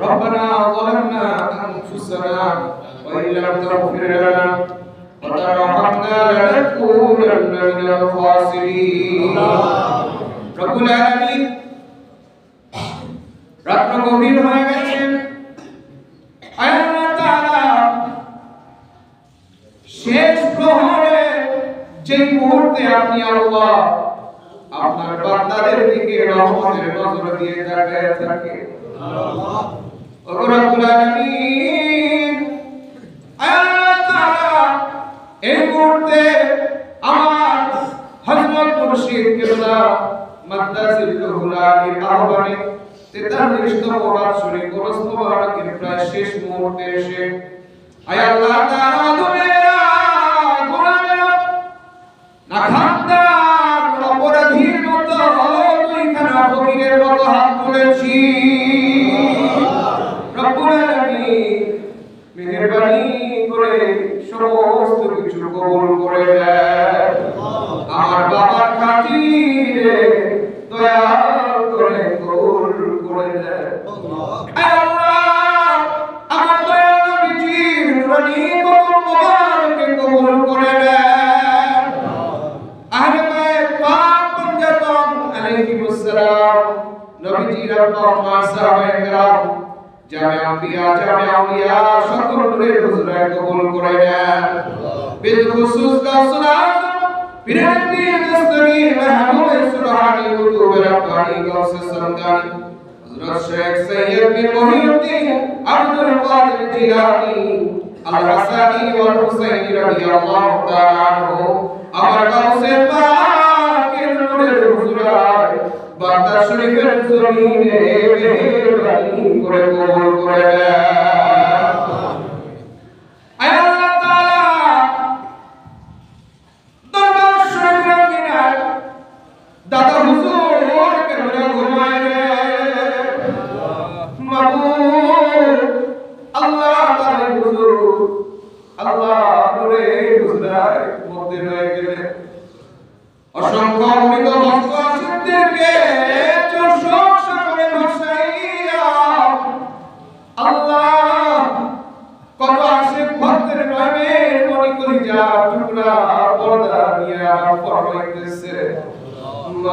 ربنا ظلمنا أنفسنا وإن لم تغفر لنا وترحمنا لنكونن من الخاسرين رب العالمين রাত্র গভীর হয়ে গেছে আয় আল্লাহ তাআলা শেষ প্রহরে যে মুহূর্তে আপনি আল্লাহ আপনার বান্দাদের দিকে রহমতের নজর দিয়ে তাকায় থাকে ও রব্বুল আলামিন। এই মুহূর্তে আমার হযরত মুর্শিদ কিবলা মাদ্দাসিল হুলালির আহ্বানে তেতাল্লিশতম বাৎসরিক কোরস মুবারকের প্রায় শেষ মুহূর্তে এসে আয় আল্লাহ কিছু কবুল করে দেন আমার বাবার খাতিরে দয়া করে কবুল করে দেন আয় আল্লাহ, আমার দয়াল নবীজির নুরানি কবুল মোবারকে কবুল করে দেন আহলে বাইত পাক পঞ্জাতন আলাইহিমুস সালাম নবীজির আব্বা মা সাহাবায়ে জামে আম্বিয়া জামে আউলিয়া, সকল নূরের হুজুরায় কবুল করে নেন গাউসুল আজম বিরাতি দস্তগি মাহমুদ সুবহানি কুতুব রাব্বানি গাউস সামদানি হযরত শেখ সৈয়দ বিন মুহিউদ্দিন আব্দুল কাদের জিলানী আল হাসানি ওয়াল হুসাইনি রাদিয়াল্লাহু তাআলা আনহু আমার গাউসে পাকের নূরের হুজুরায় বান্দা শরীফের জমিনে করে কবুল করে দেন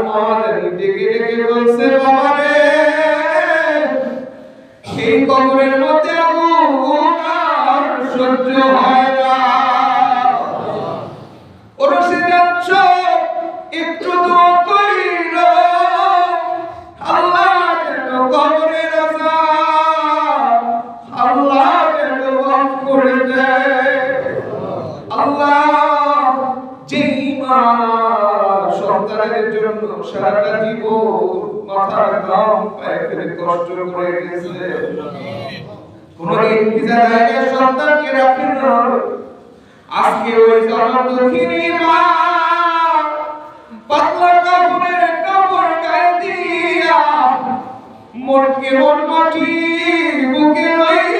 থেকে কার মা জানি ডেকে ডেকে মধ্যে সহ্য হয় জীবন মাথার ঘাম পায়ে ফেলে কষ্ট করে গেছে কোনদিন ভিজা জায়গায় সন্তানকে রাখি না আজকে ওই বুকে লইয়া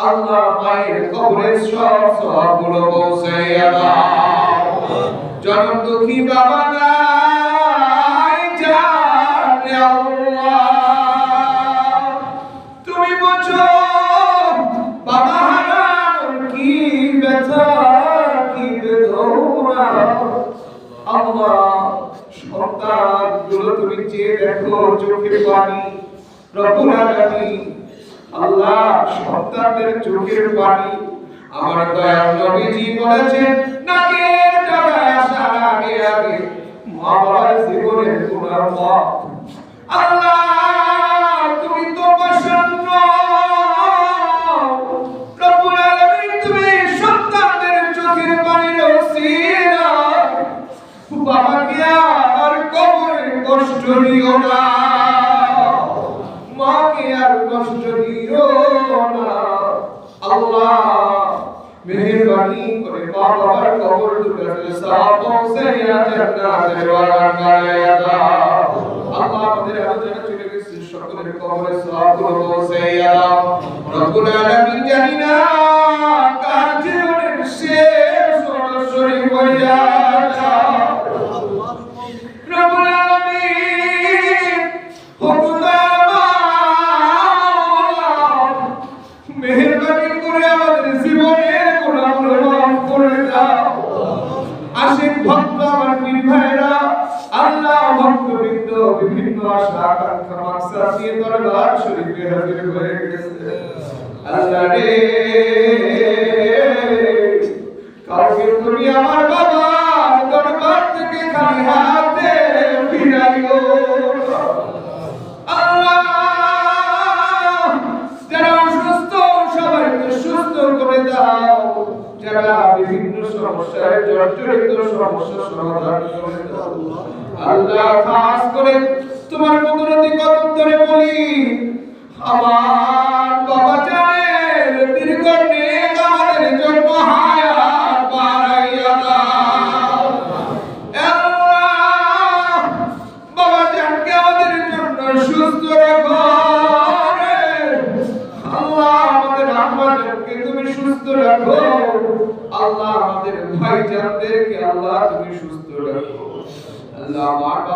আল্লাহ মায়ের কবরে সব সবগুলো পৌঁছে জনম দুঃখী বাবা নাই, জানে তুমি কি কি তুমি চেয়ে দেখো চোখে পানি আল্লাহ, সন্তানদের চোখের পানি। আমার দয়াল নবীজি বলেছেন? নাকের আসার আগে আগে মা বাবার জীবনের আল্লাহ দিও না। আল্লাহ, মেহরবানি করে বাবার কবর সাপ পৌঁছাইয়া জান্নাতের বাগান বানাইয়া দাও। আল্লাহ আমাদের আলোচনা চলে গেছে কবরে সাপ পৌঁছাইয়া রব্বুল আলামিন জানি বিভিন্ন আশা আকাঙ্ক্ষা মাকসাদ নিয়ে হাজির হয়ে গেছে সমাধান করে তোমার কুদরতি কদম ধরে বলি আমার বাবা জানের দীর্ঘ নেক জন্য হায়াত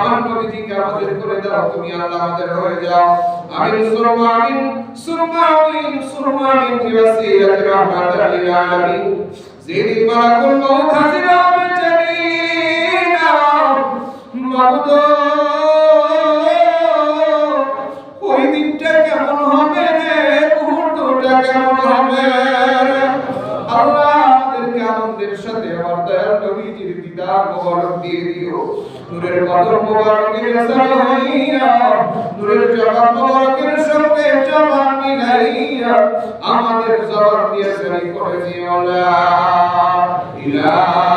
আমার নবীজিকে আমাদের করে দাও তুমি আল্লাহ আমাদের হয়ে যাও। আমিন, সুরমা আমিন সুরমা আমিন সুরমা, আমিন বিওয়াসিলাতি রাহমাতাল লিল আলামিন। যেদিন মালাকুল মউত হাজির হবে জানিনা মাবুদ কেমন হবে রে? মুহূর্তটা কেমন হবে আল্লাহ আমাদেরকে আনন্দের সাথে আমার দয়াল নবীজির দিদার মোবারক দিয়ে দিও। নূরের কদর মোবারকের সাথে নূরের জবান মোবারকের সঙ্গে জবান মিলাইয়া আমাদের জবান দিয়ে সরি করে দিও লা ইলাহা